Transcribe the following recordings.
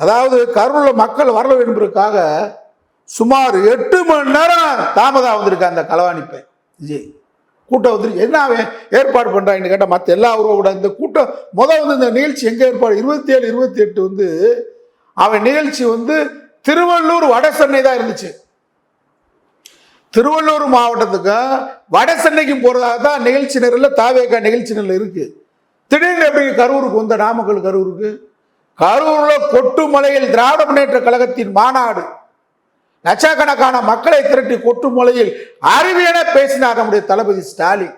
அதாவது கரூரில் மக்கள் வரல வேண்டும்பதற்காக சுமார் எட்டு மணி நேரம் தாமதம் வந்திருக்கு அந்த களவாணிப்பை விஜய் கூட்டம் வந்துருக்கு என்ன அவன் ஏற்பாடு பண்ணுறாங்கன்னு கேட்டால் மற்ற எல்லா உறவோட இந்த கூட்டம் முதல் வந்து இந்த நிகழ்ச்சி எங்கே ஏற்பாடு? இருபத்தி ஏழு இருபத்தி எட்டு வந்து அவன் நிகழ்ச்சி வந்து திருவள்ளூர் வட சென்னை தான் இருந்துச்சு. திருவள்ளூர் மாவட்டத்துக்கும் வட சென்னைக்கும் போகிறதாக தான் நிகழ்ச்சி நிரலில் தாவேக்கா நிகழ்ச்சி நிரல் இருக்குது திடீர்னு எப்படி கரூருக்கு வந்த நாமக்கல் கரூருக்கு? கரூரில் கொட்டுமலையில் திராவிட முன்னேற்ற கழகத்தின் மாநாடு. லட்சக்கணக்கான மக்களை திரட்டி கொட்டுமலையில் அறிவியன பேசினார் நம்முடைய தளபதி ஸ்டாலின்.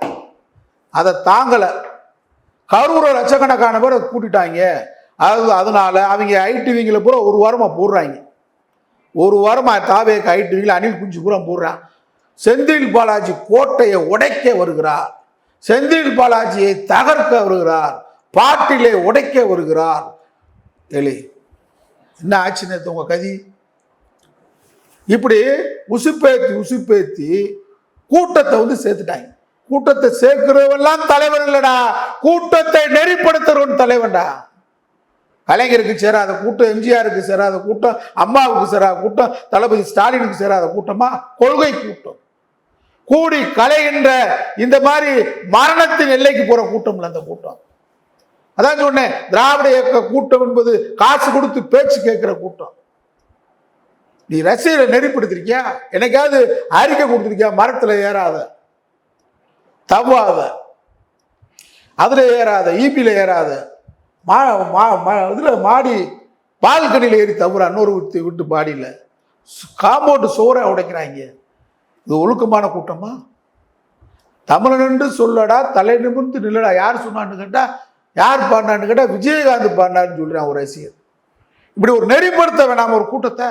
அதை தாங்கலை. கரூரை லட்சக்கணக்கான பேரை கூட்டிட்டாங்க. அது அதனால அவங்க ஐடிவிங்களை பூரா ஒரு வாரமாக போடுறாங்க. ஒரு வாரமாக தாவேக்கு ஐடிவிங்கில் அணில் குஞ்சு பூரா போடுறான். செந்தில் பாலாஜி கோட்டையை உடைக்க வருகிறார். செந்தில் பாலாஜியை தகர்க்க வருகிறார். பாட்டிலே உடைக்க வருகிறார். எலி என்ன ஆச்சு நேற்று உங்கள் கதி? இப்படி உசுப்பேத்தி உசுப்பேத்தி கூட்டத்தை வந்து சேர்த்துட்டாங்க. கூட்டத்தை சேர்க்கிறவெல்லாம் தலைவர் இல்லடா. கூட்டத்தை நெறிப்படுத்துறவன் தலைவன்டா. கலைஞருக்கு சேராத கூட்டம் எம்ஜிஆருக்கு சேராத கூட்டம் அம்மாவுக்கு சேராத கூட்டம் தளபதி ஸ்டாலினுக்கு சேராத கூட்டமா? கொள்கை கூட்டம். கூடி கலைகின்ற இந்த மாதிரி மரணத்தின் எல்லைக்கு போற கூட்டம்ல அந்த கூட்டம். அதான் சொன்னேன் திராவிட இயக்க கூட்டம் என்பது காசு கொடுத்து பேச்சு கேட்கிற கூட்டம். நீ ரசிகரை நெறிப்படுத்திருக்கியா? எனக்காவது அறிக்கை கொடுத்துருக்கியா? மரத்தில் ஏறாத. தவ்வாத. அதில் ஏறாத ஈபியில் ஏறாத. மா மா மா- மாடி பால்கனியில் ஏறி தவிரா இன்னொரு விட்டு விட்டு பாடியில் காம்பவுண்டு சோறை உடைக்கிறாங்க. இது ஒழுக்கமான கூட்டமா? தமிழன் என்று சொல்லடா தலை நிமிர்ந்து நில்லடா. யார் சொன்னான்னு கேட்டால் யார் பாடினான்னு கேட்டால் விஜயகாந்த் பாடினான்னு சொல்றான் ஒரு ரசிகர். இப்படி ஒரு நெறிப்படுத்த வேணாம் ஒரு கூட்டத்தை